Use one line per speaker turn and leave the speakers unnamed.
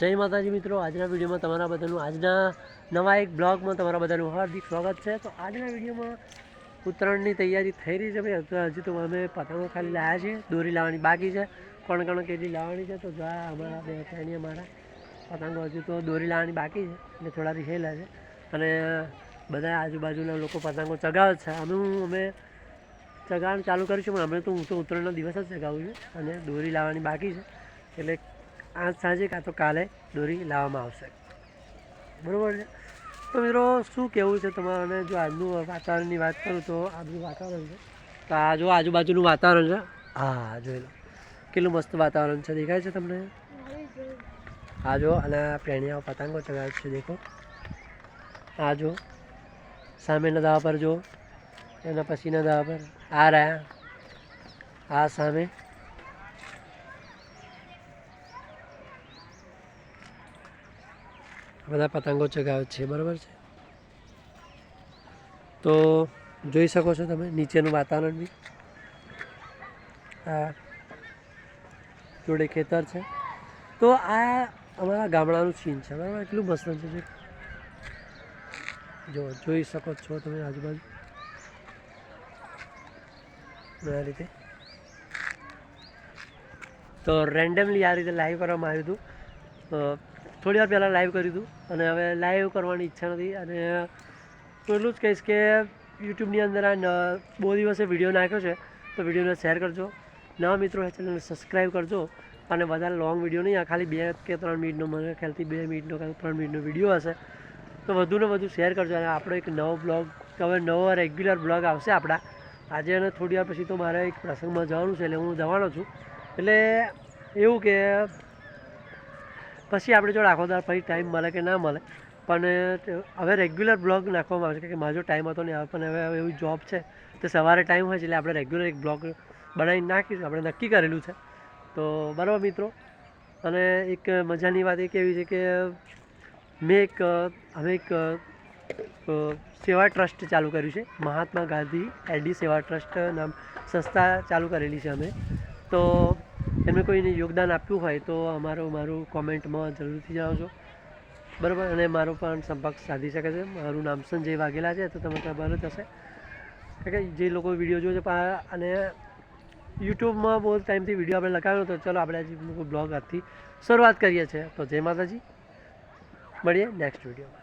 જય માતાજી મિત્રો, આજના વિડીયોમાં તમારા બધાનું, આજના નવા એક બ્લોગમાં તમારા બધાનું હાર્દિક સ્વાગત છે. તો આજના વિડીયોમાં ઉત્તરાયણની તૈયારી થઈ રહી છે ભાઈ. તો તો અમે પતંગો ખાલી લાવ્યા છીએ. દોરી લાવવાની બાકી છે. કોણ કોણ કેટલી લાવવાની છે? તો જો અમારા બે ફ્રેન્ડ અમારા પતંગો હજુ તો દોરી લાવવાની બાકી છે એટલે થોડા રીસેલા છે. અને બધા આજુબાજુના લોકો પતંગો ચગાવે છે. અમે અમે ચગાવવાનું ચાલુ કરીશું પણ અમે તો હું તો ઉત્તરાયણના દિવસ જ ચગાવું છું અને દોરી લાવવાની બાકી છે. એટલે આજ સાંજે કાં તો કાલે દોરી લાવવામાં આવશે. બરાબર છે? તો મિત્રો, શું કહેવું છે તમારે? જો આજનું વાતાવરણની વાત કરું તો આજનું વાતાવરણ છે. તો આ જો આજુબાજુનું વાતાવરણ છે. હા, જોઈ લો. કેટલું મસ્ત વાતાવરણ છે. દેખાય છે તમને? આ જો, અને પ્રેણિયાઓ પતંગો ચગાવે છે, દેખો. આ જો, સામેના દાવા પર જો, એના પછીના દાવા પર. આ રહ્યા. આ સામે બધા પતંગો ચગાવે છે, બરાબર છે? તો જોઈ શકો છો તમે નીચેનું વાતાવરણ બી. આ જોડે ખેતર છે. તો આ અમારા ગામડાનું સીન છે, બરાબર? એટલું મસ્ત છે જો. જોઈ શકો છો તમે આજુબાજુ. આ રીતે. તો રેન્ડમલી આ રીતે લાઈવ કરવામાં આવ્યું હતું. થોડી વાર પહેલાં લાઈવ કર્યું હતું અને હવે લાઈવ કરવાની ઈચ્છા નથી અને એટલું જ કહીશ કે યુટ્યુબની અંદર આ બહુ દિવસે વીડિયો નાખ્યો છે, તો વિડીયોને શેર કરજો. નવા મિત્રો ચેનલને સબસ્ક્રાઈબ કરજો અને વધારે લોંગ વીડિયો નહીં, આ ખાલી બે કે ત્રણ મિનિટનો મને ખ્યાલથી બે મિનિટનો કે ત્રણ મિનિટનો વીડિયો હશે. તો વધુને વધુ શેર કરજો અને આપણો એક નવો બ્લોગ હવે નવો રેગ્યુલર બ્લોગ આવશે આપણા. આજે અને થોડી વાર પછી તો મારે એક પ્રસંગમાં જવાનું છે એટલે હું જવાનો છું. એટલે એવું કે પછી આપણે જો આખો દર પછી ટાઈમ મળે કે ના મળે. પણ હવે રેગ્યુલર બ્લોગ નાખવામાં આવે છે કે મારો ટાઈમ હતો નહીં આવે પણ હવે એવી જોબ છે, તો સવારે ટાઈમ હોય છે એટલે આપણે રેગ્યુલર એક બ્લોગ બનાવીને નાખીશું. આપણે નક્કી કરેલું છે. તો બરાબર મિત્રો? અને એક મજાની વાત એ કેવી છે કે, મેં એક અમે એક સેવા ટ્રસ્ટ ચાલુ કર્યું છે. મહાત્મા ગાંધી એલડી સેવા ટ્રસ્ટ નામ સંસ્થા ચાલુ કરેલી છે અમે. તો એમને કોઈને યોગદાન આપ્યું હોય તો અમારું મારું કોમેન્ટમાં જરૂરથી જણાવજો. બરાબર? અને મારો પણ સંપર્ક સાધી શકે છે. મારું નામ સંજય વાઘેલા છે, તો તમે ખબર જ કારણ કે જે લોકો વીડિયો જોવે છે અને યુટ્યુબમાં બહુ ટાઈમથી વીડિયો આપણે લગાવ્યો તો ચલો આપણે આજે બ્લોગ આજથી શરૂઆત કરીએ છીએ. તો જય માતાજી. મળીએ નેક્સ્ટ વિડીયોમાં.